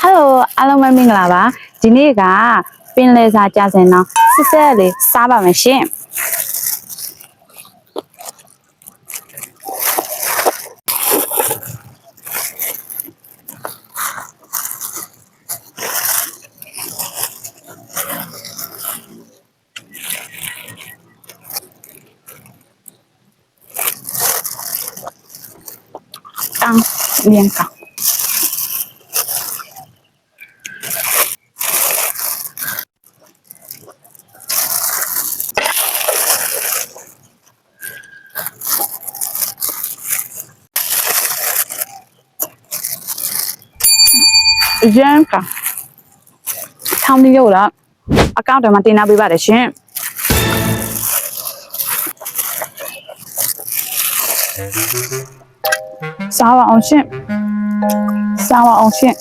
ဟယ်လိုအားလုံးပဲမင်္ဂလာပါဒီနေ့ကပင်လယ်စာကြာစင်တော့စစ်စစ်လေးစားပါမယ်ရှင်当 bien cao အရန်ကထောင်းပြီးရုပ်တော့အကောင့်တွေမှာတင်ထားပေးပါတယ်ရှင်စားပါအောင်ရှင်စားပါအောင်ရှင်